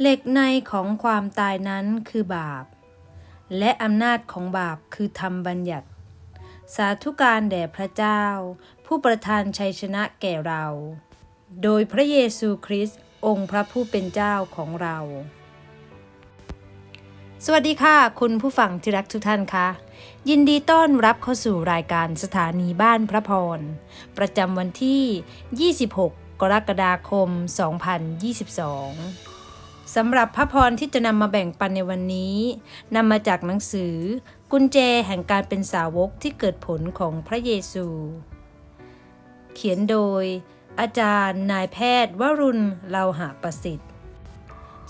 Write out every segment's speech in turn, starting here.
เหล็กในของความตายนั้นคือบาป และอำนาจของบาปคือธรรมบัญญัติ สาธุการแด่พระเจ้า ผู้ประทานชัยชนะแก่เรา โดยพระเยซูคริสต์องค์พระผู้เป็นเจ้าของเรา สวัสดีค่ะ คุณผู้ฟังที่รักทุกท่านคะ ยินดีต้อนรับเข้าสู่รายการสถานีบ้านพระพร ประจำวันที่ 26 กรกฎาคม 2022 สำหรับพระพรที่จะนำมาแบ่งปันในวันนี้นำมาจากหนังสือ กุญแจแห่งการเป็นสาวกที่เกิดผลของพระเยซู เขียนโดย อาจารย์นายแพทย์วรุณเลาหะประสิทธิ์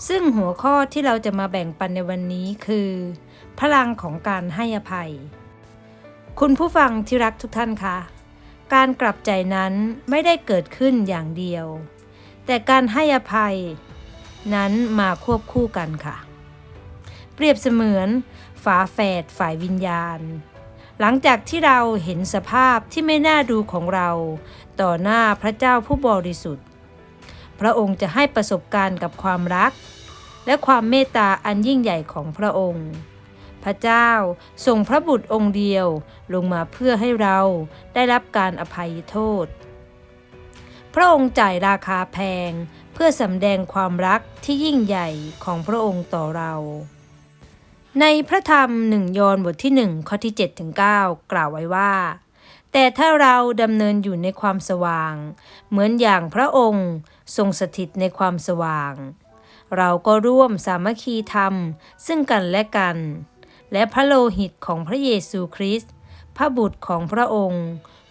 ซึ่งหัวข้อที่เราจะมาแบ่งปันในวันนี้คือ พลังของการให้อภัย คุณผู้ฟังที่รักทุกท่านคะการกลับใจนั้นไม่ได้เกิดขึ้นอย่างเดียว แต่การให้อภัย นั้นมาควบคู่กันค่ะ เปรียบเสมือนฝาแฝดฝ่ายวิญญาณ หลังจากที่เราเห็นสภาพที่ไม่น่าดูของเรา ต่อหน้าพระเจ้าผู้บริสุทธิ์ พระองค์จะให้ประสบการณ์กับความรัก และความเมตตาอันยิ่งใหญ่ของพระองค์ พระเจ้าส่งพระบุตรองค์เดียวลงมาเพื่อให้เราได้รับการอภัยโทษ พระองค์จ่ายราคาแพง เพื่อสำแดงความรักที่ยิ่งใหญ่ของพระองค์ต่อเรา ในพระธรรมหนึ่งยอห์นบทที่หนึ่งข้อที่7ถึง9กล่าวไว้ว่า แต่ถ้าเราดำเนินอยู่ในความสว่าง เหมือนอย่างพระองค์ทรงสถิตในความสว่าง เราก็ร่วมสามัคคีธรรม ซึ่งกันและกัน และพระโลหิตของพระเยซูคริสต์พระบุตรของพระองค์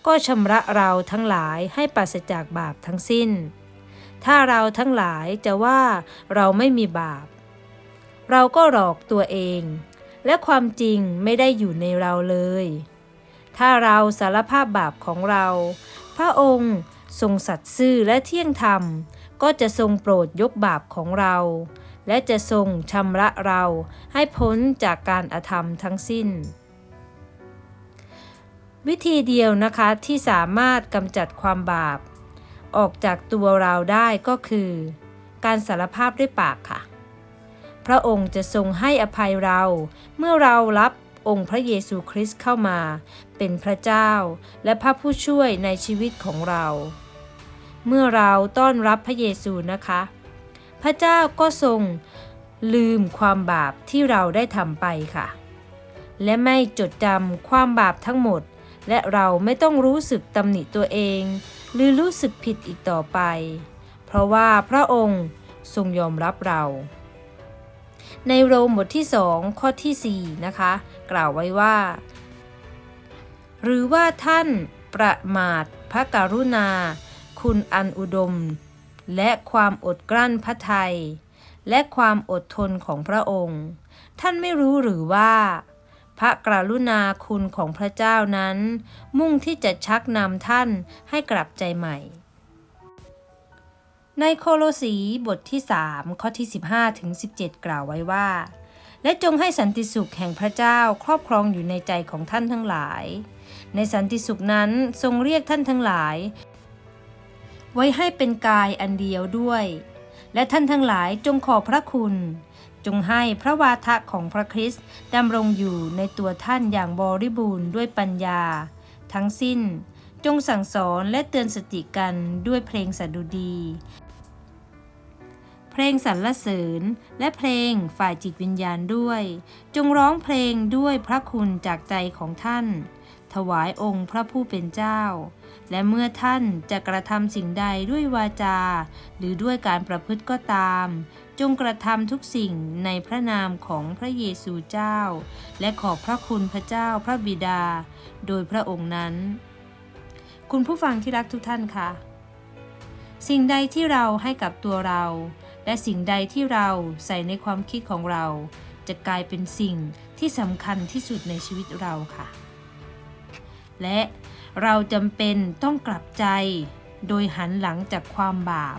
ก็ชำระเราทั้งหลายให้ปราศจากบาปทั้งสิ้น ถ้าเราทั้งหลายจะว่าเราไม่มีบาป เราก็หลอกตัวเอง และความจริงไม่ได้อยู่ในเราเลย ถ้าเราสารภาพบาปของเรา พระองค์ทรงสัตย์ซื่อและเที่ยงธรรม ก็จะทรงโปรดยกบาปของเรา และจะทรงชำระเราให้พ้นจากการอธรรมทั้งสิ้น วิธีเดียวนะคะที่สามารถกำจัดความบาป ออกจากตัวเราได้ก็คือ การสารภาพด้วยปากค่ะ พระองค์จะทรงให้อภัยเรา เมื่อเรารับองค์พระเยซูคริสต์เข้ามา เป็นพระเจ้าและพระผู้ช่วยในชีวิตของเรา เมื่อเราต้อนรับพระเยซูนะคะ พระเจ้าก็ทรงลืมความบาปที่เราได้ทำไปค่ะ และไม่จดจำความบาปทั้งหมด และเราไม่ต้องรู้สึกตำหนิตัวเอง หรือรู้สึกผิดอีกต่อไป เพราะว่าพระองค์ทรงยอมรับเรา ในโรมบทที่สองข้อที่4นะคะ กล่าวไว้ว่า หรือว่าท่านประมาทพระกรุณา คุณอันอุดม และความอดกลั้นพระทัยและความอดทนของพระองค์ ท่านไม่รู้หรือว่า พระกรุณาคุณของพระเจ้านั้น มุ่งที่จะชักนำท่านให้กลับใจใหม่ ในโคโลสีบทที่ 3 ข้อที่ 15ถึง17 กล่าวไว้ว่า และจงให้สันติสุขแห่งพระเจ้าครอบครองอยู่ในใจของท่านทั้งหลาย ในสันติสุขนั้นทรงเรียกท่านทั้งหลาย ไว้ให้เป็นกายอันเดียวด้วย และท่านทั้งหลายจงขอพระคุณ จงให้พระวาทะของพระคริสต์ดำรงอยู่ในตัวท่านอย่างบริบูรณ์ด้วยปัญญา ทั้งสิ้น จงสั่งสอนและเตือนสติกันด้วยเพลงสดุดี เพลงสรรเสริญ และเพลงฝ่ายจิตวิญญาณด้วย จงร้องเพลงด้วยพระคุณจากใจของท่าน ถวายองค์พระผู้เป็นเจ้า และเมื่อท่านจะกระทำสิ่งใดด้วยวาจา หรือด้วยการประพฤติก็ตาม จงกระทำทุกสิ่งในพระนามของพระเยซูเจ้า และขอบพระคุณพระเจ้าพระบิดา โดยพระองค์นั้น คุณผู้ฟังที่รักทุกท่านค่ะ สิ่งใดที่เราให้กับตัวเรา และสิ่งใดที่เราใส่ในความคิดของเรา จะกลายเป็นสิ่งที่สำคัญที่สุดในชีวิตเราค่ะ และเราจำเป็นต้องกลับใจ โดยหันหลังจากความบาป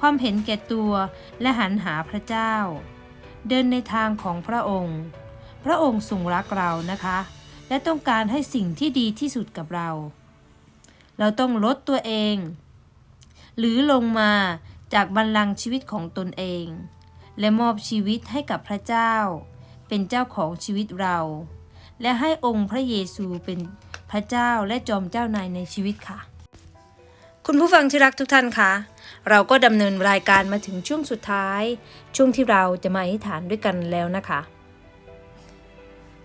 ความเห็นแก่ตัวและหันหาพระเจ้า เดินในทางของพระองค์ พระองค์ทรงรักเรานะคะ และต้องการให้สิ่งที่ดีที่สุดกับเรา เราต้องลดตัวเอง หรือลงมาจากบัลลังก์ชีวิตของตนเอง และมอบชีวิตให้กับพระเจ้า เป็นเจ้าของชีวิตเรา และให้องค์พระเยซูเป็น ระเจ้าและจอมเจ้านายในชีวิตค่ะ คุณผู้ฟังที่รักทุกท่านคะเราก็ดำเนินรายการมาถึงช่วงสุดท้าย ช่วงที่เราจะมาอธิษฐานด้วยกันแล้วนะคะ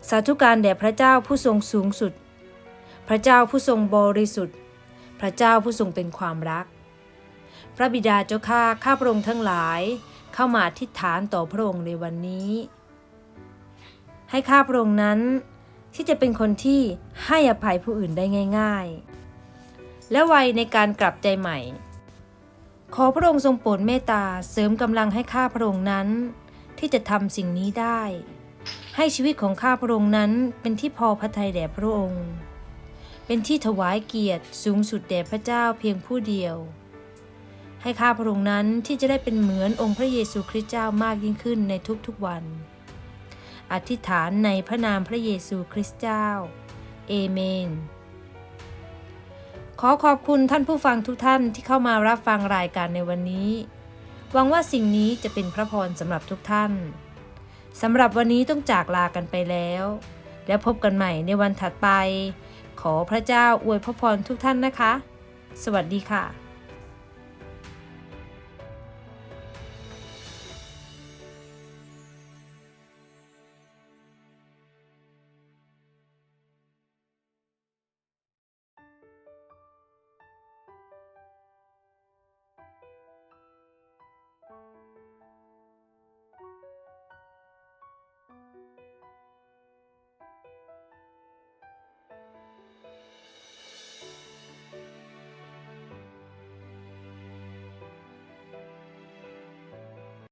สาธุการแด่พระเจ้าผู้ทรงสูงสุด พระเจ้าผู้ทรงบริสุทธิ์ พระเจ้าผู้ทรงเป็นความรัก พระบิดาเจ้าข้าข้าพระองค์ทั้งหลายเข้ามาอธิษฐานต่อพระองค์ในวันนี้ ให้ข้าพระองค์นั้น ที่จะเป็นคนที่ให้อภัยผู้อื่นได้ง่าย ๆ และไวในการกลับใจใหม่ ขอพระองค์ทรงโปรดเมตตาเสริมกำลังให้ข้าพระองค์นั้น ที่จะทำสิ่งนี้ได้ ให้ชีวิตของข้าพระองค์นั้นเป็นที่พอพระทัยแด่พระองค์ เป็นที่ถวายเกียรติสูงสุดแด่พระเจ้าเพียงผู้เดียว ให้ข้าพระองค์นั้นที่จะได้เป็นเหมือนองค์พระเยซูคริสต์เจ้ามากยิ่งขึ้นในทุกๆวัน อธิษฐานในพระนามพระเยซูคริสต์เจ้า เอเมน ขอขอบคุณท่านผู้ฟังทุกท่านที่เข้ามารับฟังรายการในวันนี้ หวังว่าสิ่งนี้จะเป็นพระพรสำหรับทุกท่าน สำหรับวันนี้ต้องจากลากันไปแล้ว แล้วพบกันใหม่ในวันถัดไป ขอพระเจ้าอวยพระพรทุกท่านนะคะ สวัสดีค่ะ